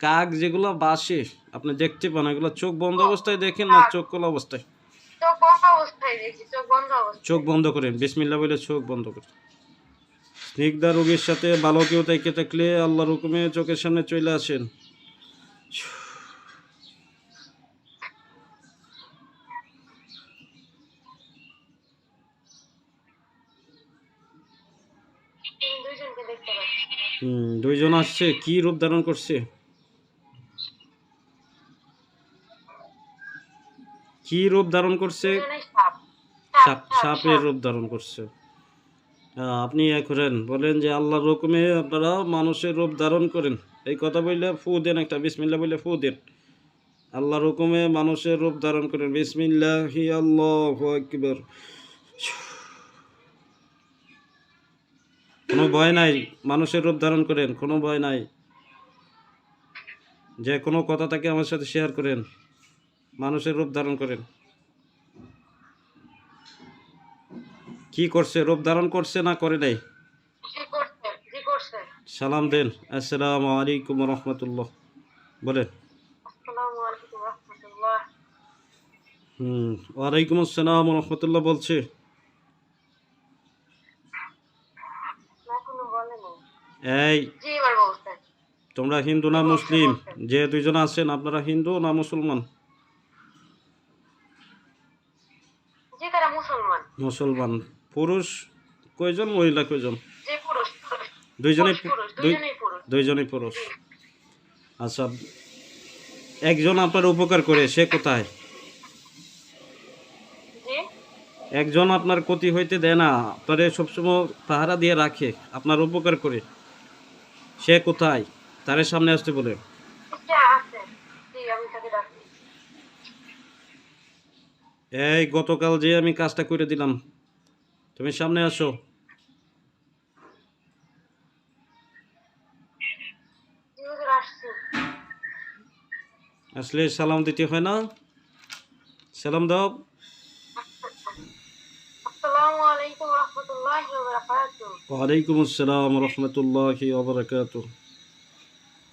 কাক যেগুলো বাসে আপনি দেখতে পান এগুলো চোখ বন্ধ অবস্থায় দেখেন না চোখ খোলা অবস্থায়? চোখ বন্ধ অবস্থায় দেখি চোখ বন্ধ অবস্থায়। চোখ বন্ধ করেন বিসমিল্লা বলে চোখ বন্ধ করেন। স্নিগ্ধা রোগীর সাথে ভালো কেউ তাইকে থাকলে আল্লাহর হুকুমে চোখের সামনে চলে আসেন। দুইজন আসছে কি রূপ ধারণ করছে? কি রূপ ধারণ করছে? সাপ। সাপ সাপের রূপ ধারণ করছে। আপনি ইয়ে করেন বলেন যে আল্লাহর রকমে আপনারা মানুষের রূপ ধারণ করেন। এই কথা বললে ফু দেন একটা বিসমিল্লা বললে ফু দেন। আল্লাহর হুকুমে মানুষের রূপ ধারণ করেন। বিসমিল্লাহি আল্লাহু আকবার। কোনো ভয় নাই মানুষের রূপ ধারণ করেন কোনো ভয় নাই। যে কোনো কথা তাকে আমার সাথে শেয়ার করেন। মানুষের রূপ ধারণ করেন। কি করছে রূপ ধারণ করছে না করে নাই? সালাম দেন। আসসালাম আলাইকুম রহমতুল্লাহ। বলেন। আসসালামু আলাইকুম রহমতুল্লাহ। হুম ওয়ালাইকুম আসসালাম রহমতুল্লাহ বলছে। এই তোমরা হিন্দু না মুসলিম? যে দুইজন আছেন আপনারা হিন্দু না মুসলমান? মুসলমান পুরুষ কয়জন মহিলা কয়জন? পুরুষ দুইজনে পুরুষ, পুরুষ দুইজনেই পুরুষ। আচ্ছা একজন আপনার উপকার করে সে কোথায়? একজন আপনার ক্ষতি হইতে দেয় না আপনারে সবসময় পাহারা দিয়ে রাখে আপনার উপকার করে। সে কোথায়? তারে সামনে আসতে বলে সে আছে জি আমি তাকে ডাকি এই গতকাল যে আমি কাজটা করে দিলাম। তুমি সামনে আসো। আসলে সালাম দিতে হয় না। সালাম দাও। আসসালামু আলাইকুম রহমতুল্লাহি ওয়া বারাকাতুহু। ওয়ালাইকুম আসসালাম রহমতুল্লাহি ওবরাকাত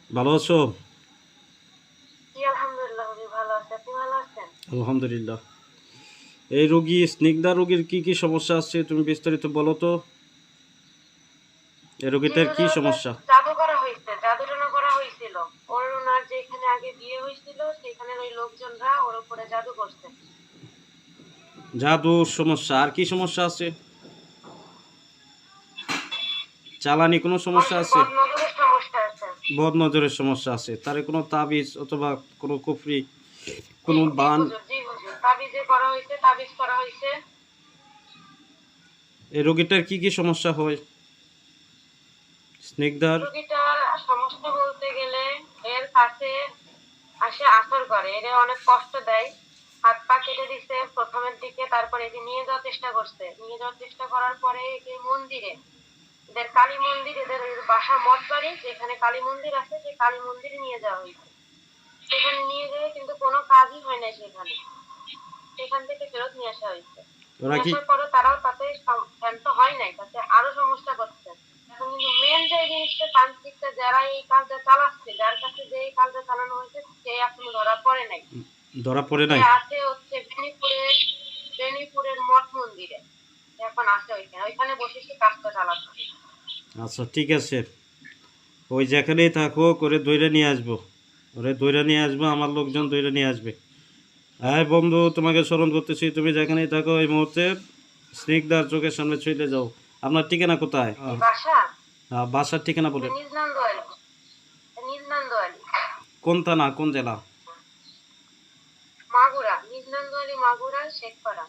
ভালো আছো? আলহামদুলিল্লাহ হুজুর ভালো আছে আপনি ভালো আছেন আলহামদুলিল্লাহ এই রোগী স্নিগ্ধা রোগীর কি কি সমস্যা আছে তুমি বিস্তারিত বলো তো? এই রোগীটার কি সমস্যা? জাদু করা হয়েছে জাদুটানা করা হয়েছিল। ওর ওনার যেখানে আগে বিয়ে হয়েছিল সেখানে ওই লোকজনরা ওর উপরে জাদু করছে। জাদুর সমস্যা আর কি সমস্যা আছে? চালানি কোনো সমস্যা আছে? বদনজরের সমস্যা আছে। বদ নজরের সমস্যা আছে। তারে কোনো তাবিজ অথবা কোনো কুফরি কোনো বান এই রোগীটার কি কি সমস্যা হয়? স্নিগ্ধার রোগীটার সমস্যা বলতে গেলে এর কাছে আসে আসর করে এর অনেক কষ্ট দেয়। হাত পা কেটে দিছে প্রথমের দিকে তারপরে একে নিয়ে যাওয়ার চেষ্টা করছে। নিয়ে যাওয়ার চেষ্টা করার পরে একে মন্দিরে এদের কালী মন্দির এদের বাসা মঠ বাড়ি যেখানে কালী মন্দির আছে সেই কালী মন্দিরে নিয়ে যাওয়া হয়েছে। সেখানে নিয়ে গিয়ে কিন্তু কোনো কাজই হয় না সেখানে। সেখান থেকে ফেরত নিয়ে আসা হয়েছে। ওরা কি পরে তারাও তাতে শান্ত হয় নাই তাতে আরও সমস্যা করছে। এখন কিন্তু মেন যে জিনিসটা তান্ত্রিকটা যারা এই কাজটা চালাচ্ছে যার কাছে যে এই কাজটা চালানো হয়েছে সে এখনও ধরা পড়ে নাই। ধরা পড়ে নাই? আছে হচ্ছে বেনিপুরের বেনিপুরের মঠ মন্দিরে। এখন আছে ওইখানে। ওইখানে বসে সে কাজটা চালাচ্ছে। আচ্ছা ঠিক আছে। ওই যেখানেই থাকো করে দইরে নিয়ে আসব। ওরে দইরে নিয়ে আসব আমার লোকজন দইরে নিয়ে আসবে। হ্যাঁ বন্ধু তোমাকে স্মরণ করতেছি তুমি যেখানেই থাকো এই মুহূর্তে স্নিগ্ধার চোখের সামনে চলে যাও। আপনার ঠিকানা কোথায়? আহ, বাসার ঠিকানা বলে। কোন থানা কোন জেলা? মাগুরা। নিজনন্দ আলী মাগুরা শেখপাড়া।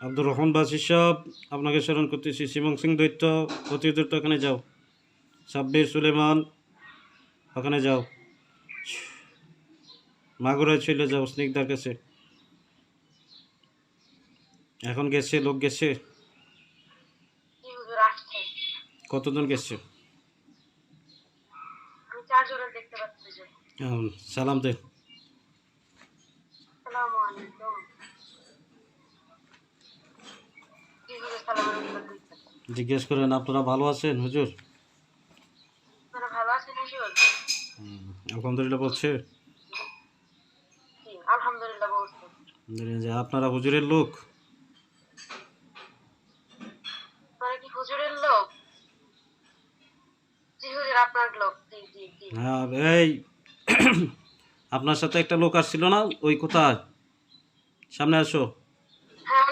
আব্দুর রহমান বাসি সাহেব আপনাকে স্মরণ করতেছি শিবং সিং দৈত্য অতি দৈত্য ওখানে যাও। সাব্বির সুলেমান ওখানে যাও। মাগুরায় চলে যাও স্নিগ্ধার কাছে। এখন গেছে লোক গেছে। কতজন গেছে? সালাম দে। জিজ্ঞেস করেন আপনারা ভালো আছেন হুজুর। আলহামদুলিল্লাহ বলছে জি আলহামদুলিল্লাহ বলছি বললেন যে আপনারা হুজুরের লোক। মানে হ্যাঁ এই আপনার সাথে একটা লোক আসছিল না? ওই কোথায়? সামনে আসো। হ্যাঁ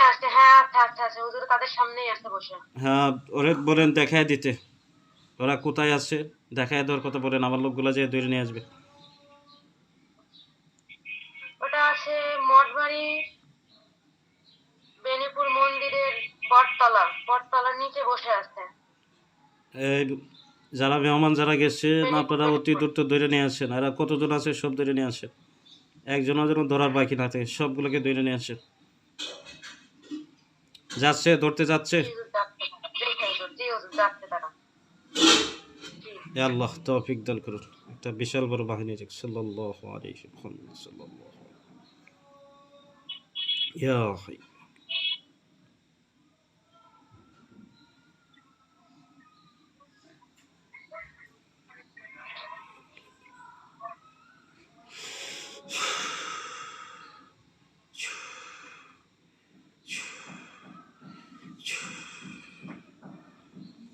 আসছে। হ্যাঁ আচ্ছা আচ্ছা আচ্ছা। আসছে হ্যাঁ ওরে বলেন দেখায় দিতে। ওরা কোথায় আছে? দেখায় দেওয়ার কথা বলেন আমার লোকগুলো যে দৌড়ে নিয়ে আসবে। মঠবাড়ি বেনিপুর মন্দিরের বটতলা বটতলার নিচে বসে আছে। এই যারা মেহমান যারা গেছে আপনারা অতি দ্রুত ধরে নিয়ে আসেন। আর কতজন আছে সব ধরে নিয়ে আসেন। একজনও যেন ধরার বাকি না থাকে সবগুলোকে ধরে নিয়ে আসেন। যাচ্ছে ধরতে যাচ্ছে? আল্লাহ তৌফিক দান করুন। একটা বিশাল বড় বাহিনী সাল্লাল্লাহু আলাইহি ইয়া হাই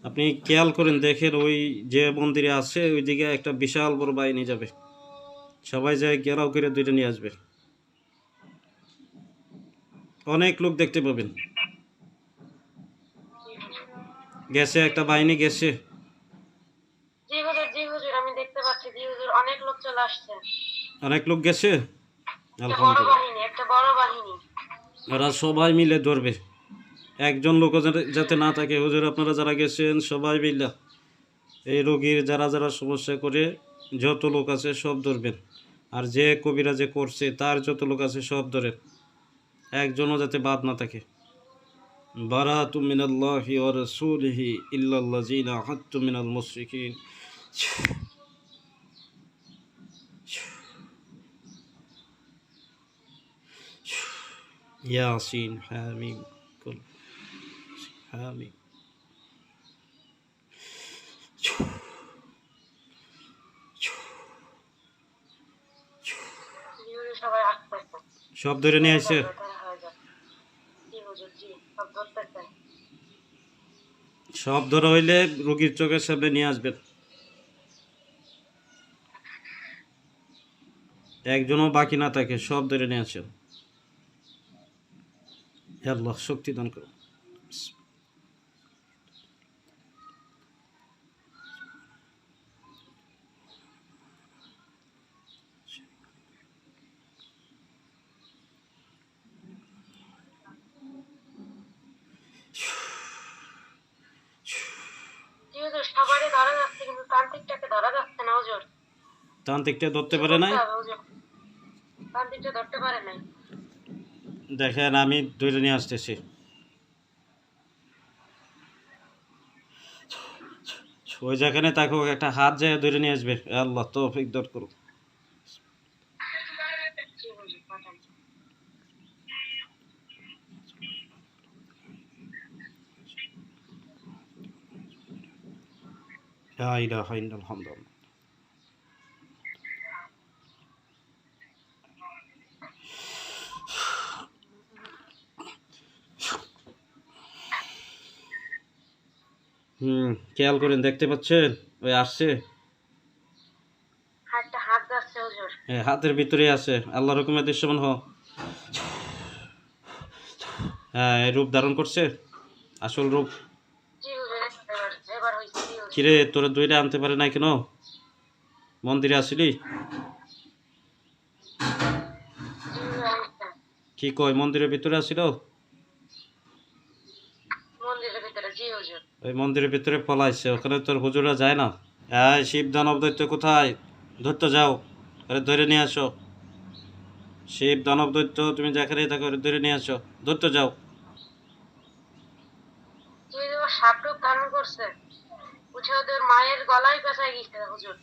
আপনি খেয়াল করেন, দেখেন ওই যে মন্দিরে আছে, ওইদিকে একটা বিশাল বড় বাহিনী যাবে। সবাই যায় গেরাও করে দুইটা নিয়ে আসবে। অনেক লোক দেখতে পাবেন। গেছে একটা বাহিনী গেছে। জি হুজুর জি হুজুর আমি দেখতে পাচ্ছি জি হুজুর অনেক লোক চলে আসছে। অনেক লোক গেছে? বড় আলহামদুলিল্লাহ। বাহিনী একটা বড় বাহিনী। ওরা সবাই মিলে ধরবে। একজন লোক যাতে না থাকে হুজুর আপনারা যারা গেছেন সবাই মিলে। এই রোগীর যারা যারা সমস্যা করে যত লোক আছে সব ধরবেন। আর যে কবিরা যে করছে তার যত লোক আছে সব ধরেন। একজনও যাতে বাদ না থাকে। বারাতু মিনাল্লাহি ওয়া রাসূলিহি ইল্লাল্লাযিনা আহাদতু মিনাল মুশরিকিন। ইয়াসিন, হামিম, কুল, হামিম। সব ধরে নিয়ে আসে তারা হয়ে যাবে জি হুজুর জি সব ধরা হইলে রোগীর চোখের সামনে নিয়ে আসবেন। একজনও বাকি না থাকে, সব ধরে নিয়ে আসেন। শক্তি দান করুন জি হুজুর সবারই ধরা যাচ্ছে কিন্তু তান্ত্রিকটাকে ধরা যাচ্ছে না হুজুর তান্ত্রিকটা ধরতে পারে নাই? তান্ত্রিকটা ধরতে পারে নাই। দেখেন আমি ধরে নিয়ে আসতেছি। ওই যেখানে তাকে একটা হাত যায় ধরে নিয়ে আসবে আল্লাহ তৌফিক দান করুন জি হুজুর পাঠান লা ইলাহা ইল্লাল্লাহ হুম খেয়াল করেন দেখতে পাচ্ছেন? ওই আসছে। এ, হাতের ভিতরে আছে। আল্লাহ রকমের দৃশ্যমান হ হ্যাঁ এই রূপ ধারণ করছে? আসল রূপ? কিরে তোরা দুইটা আনতে পারে নাই কেন? মন্দিরে আসিলি। কি কয় মন্দিরের ভিতরে আসিল মন্দিরের ভিতরে জি হুজুর ওই মন্দিরের ভিতরে পলাইছে ওখানে তোর হুজুরা যায় না। হ্যাঁ শিব দানব দৈত্য কোথায়? ধরতে যাও আরে ধরে নিয়ে আসো। শিব দানব দৈত্য তুমি যেখানেই থাকো ধরে নিয়ে আসো। ধরতে যাও। ধারণ করছে ওদের মায়ের গলায় পেঁচায় গেছে হুজুর।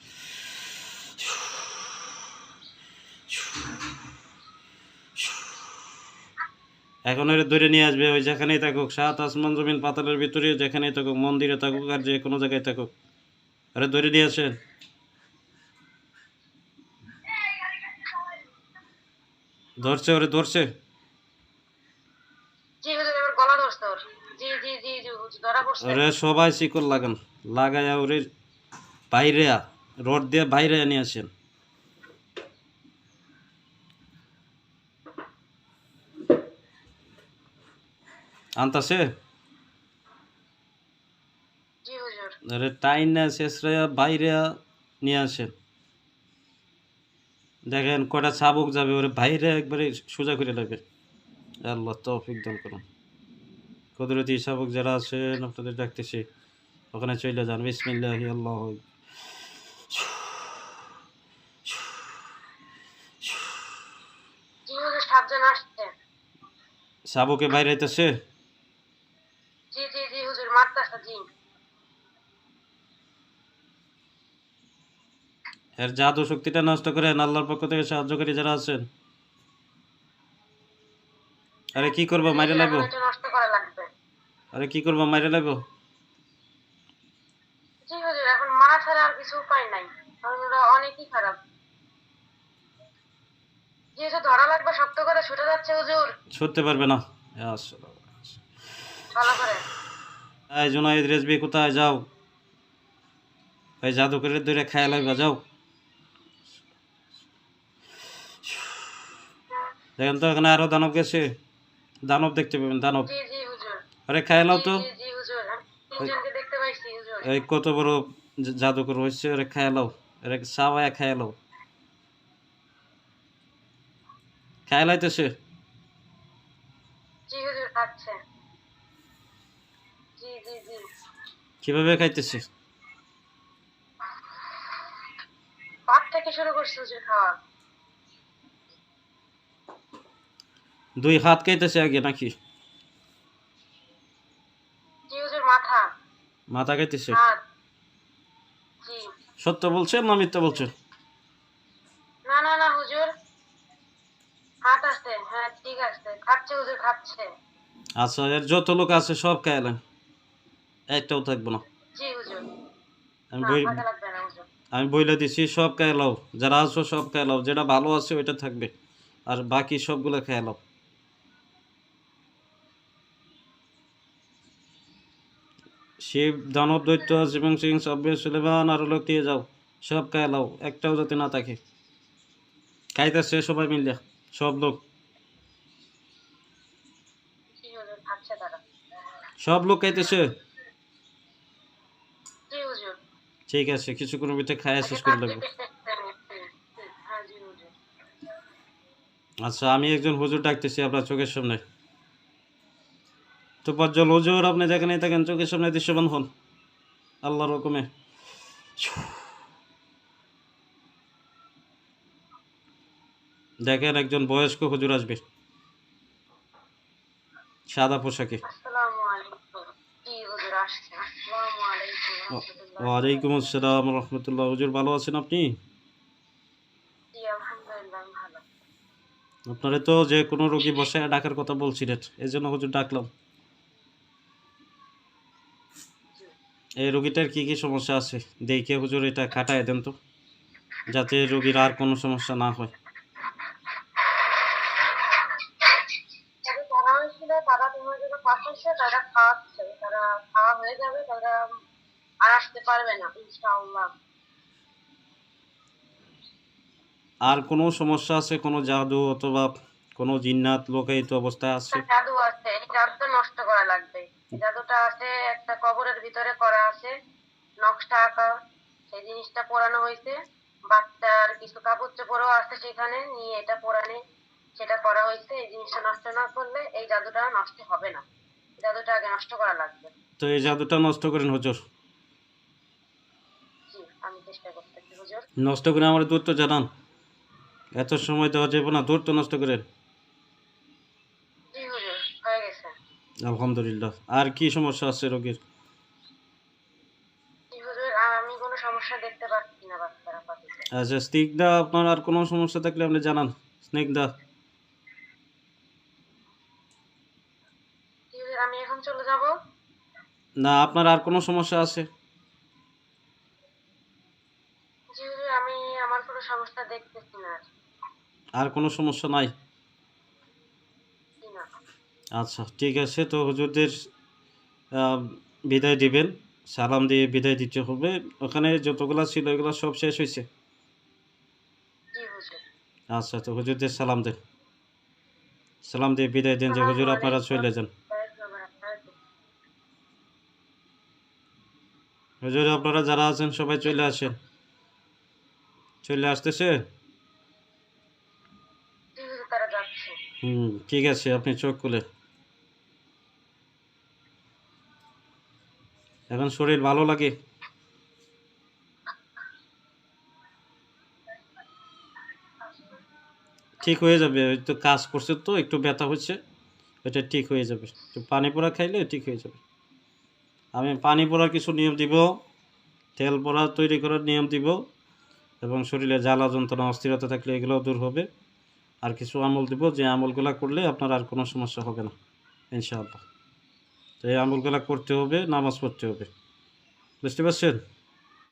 এখন ওরে ধরে নিয়ে আসবে ওই যেখানেই থাকুক সাত আসমান জমিন পাতালের ভিতরে যেখানেই থাকুক মন্দিরে থাকুক আর যে কোনো জায়গায় থাকুক। আরে ধরে নিয়ে আসেন। ধরছে ওরে ধরছে। ওরে। সবাই শিকল লাগান। লাগাইয়া ওরে বাইরে রোড দিয়ে বাইরে নিয়ে আসেন। আনতাছে? ওরে টাইন না শেষরা বাইরে নিয়ে আসেন। দেখেন কটা চাবুক যাবে ওরে বাইরে একবারে সোজা করে লাগবে। আল্লাহ তৌফিক দান করুন। কুদরতি শাবক যারা আছেন আপনাদের ডাকতেছি। ওখানে চলে যান। বিসমিল্লাহ আল্লাহ শাবকে বাইরে আইতেছে জি জি জি হুজুর মারতাছে জি এর জাদু শক্তিটা নষ্ট করেন আল্লাহর পক্ষ থেকে সাহায্যকারী যারা আছেন। আরে কি করব মাইরে লাগবো আরে কি করব মাইরে লাগবো ছুটতে পারবে না। জুনাইদ রেজবি কোথায় যাও? এই জাদুকরের ধরে খায়া লাগবা যাও। দেখেন তো এখানে আরও দানব গেছে। দানব দেখতে পাবেন দানব। আরে খায় নাও তো। এই কত বড় জাদুকর হচ্ছে ওরে খায় লাও এরে সাওয়ায় খায় লাও খায় লাইতেছে কীভাবে খাইতেছে? পাট থেকে শুরু করছে হুজুর খাওয়া। দুই হাত খাইতেছে আগে নাকি? মাথা। জি। সত্য বলছেন না মিথ্যা বলছেন? না না না হুজুর। হাত আসছে। হ্যাঁ ঠিক আছে খাচ্ছে হুজুর খাচ্ছে। আচ্ছা এর যত লোক আছে সব খাইলেন একটাও থাকব না। জি হুজুর। আমি বই আমি বইলে দিছি সব খাইলাও যারা আছো সব খাইলাও যেটা ভালো আছে ওইটা থাকবে। আর বাকি সবগুলো খাইলাও শিব, দানব, দৈত্য শিবং সিং সব্য সুলেমান, আরও লোক দিয়ে যাও? সব খায় লাও, একটাও যাতে না থাকে। খাইতেছে সবাই মিলিয়া সব লোক। সব লোক খাইতেছে? ঠিক আছে, কিছুক্ষণের ভিতরে খাইয়া শেষ করে লাগবো আচ্ছা আমি একজন হুজুর ডাকতেছি আপনার চোখের সামনে। তো পর্যল হুজুর আপনি যেখানে থাকেন চোখের সামনে দৃশ্যমান হন। আল্লাহর রকমে দেখেন একজন বয়স্ক হুজুর আসবে। সাদা পোশাকে। ওয়ালাইকুম আসসালাম রহমতুল্লাহ। হুজুর ভালো আছেন আপনি? আপনারে তো যে কোনো রোগী বসায় ডাকার কথা বলছিলেন এই জন্য হুজুর ডাকলাম। এই রোগীটার কি কি সমস্যা আছে? দেখে হুজুর এটা কাটায় দেন তো যাতে রোগীর আর কোনো সমস্যা না হয়। আর কোনো সমস্যা আছে? কোনো জাদু অথবা কোনো জিন্নাত লোকায়িত অবস্থায় আছে? জাদু আছে এই জাদুটা নষ্ট করা লাগবে। জাদুটা আছে একটা কবরের ভিতরে করা আছে নকশা আঁকা সেই জিনিসটা পোড়ানো হয়েছে। বাচ্চার কিছু কাপড় চোপড়ও আছে সেখানে নিয়ে এটা পোড়ানে সেটা করা হয়েছে। এই জিনিসটা নষ্ট না করলে এই জাদুটা নষ্ট হবে না। জাদুটা আগে নষ্ট করা লাগবে। তো এই জাদুটা নষ্ট করেন হুজুর? আমি চেষ্টা করতেছি হুজুর। নষ্ট করে আমার দূর তো জানান। এত সময় দেওয়া যাবে না দূর তো নষ্ট করেন জি হুজুর হয়ে গেছে আলহামদুলিল্লাহ। আর কি সমস্যা আছে রোগীর? জি হুজুর আর আমি কোনো সমস্যা দেখতে পাচ্ছি না আচ্ছা স্নিগ্ধা আপনার আর কোনো সমস্যা থাকলে আপনি জানান। স্নিগ্ধা। আমি এখন চলে যাব? না আপনার আর কোনো সমস্যা আছে? আমি আমার কোনো সমস্যা দেখতেছি না আর। কোনো সমস্যা নাই? আচ্ছা ঠিক আছে তো হুজুরদের বিদায় দিবেন। সালাম দিয়ে বিদায় দিতে হবে। ওখানে যতগুলা ছিল এগুলো সব শেষ হয়েছে? আচ্ছা তো হুজুরদের সালাম দেন। সালাম দিয়ে বিদায় দেন যে হুজুর আপনারা চলে যান। হুজুর আপনারা যারা আছেন সবাই চলে আসেন। চলে আসতেছে? হুম ঠিক আছে আপনি চোখ খুলে। এখন শরীর ভালো লাগে? ঠিক হয়ে যাবে তো কাজ করছে তো, একটু ব্যথা হচ্ছে এটা ঠিক হয়ে যাবে। একটু পানি পোড়া খাইলে ঠিক হয়ে যাবে। আমি পানি পোড়ার কিছু নিয়ম দিব, তেল পোড়া তৈরি করার নিয়ম দিব, এবং শরীরে জ্বালা যন্ত্রণা, অস্থিরতা থাকলে এগুলোও দূর হবে। আর কিছু আমল দিব, যে আমলগুলো করলে আপনার আর কোনো সমস্যা হবে না, ইনশাআল্লাহ। এই আমলগুলো করতে হবে নামাজ পড়তে হবে। বুঝতে পারছেন?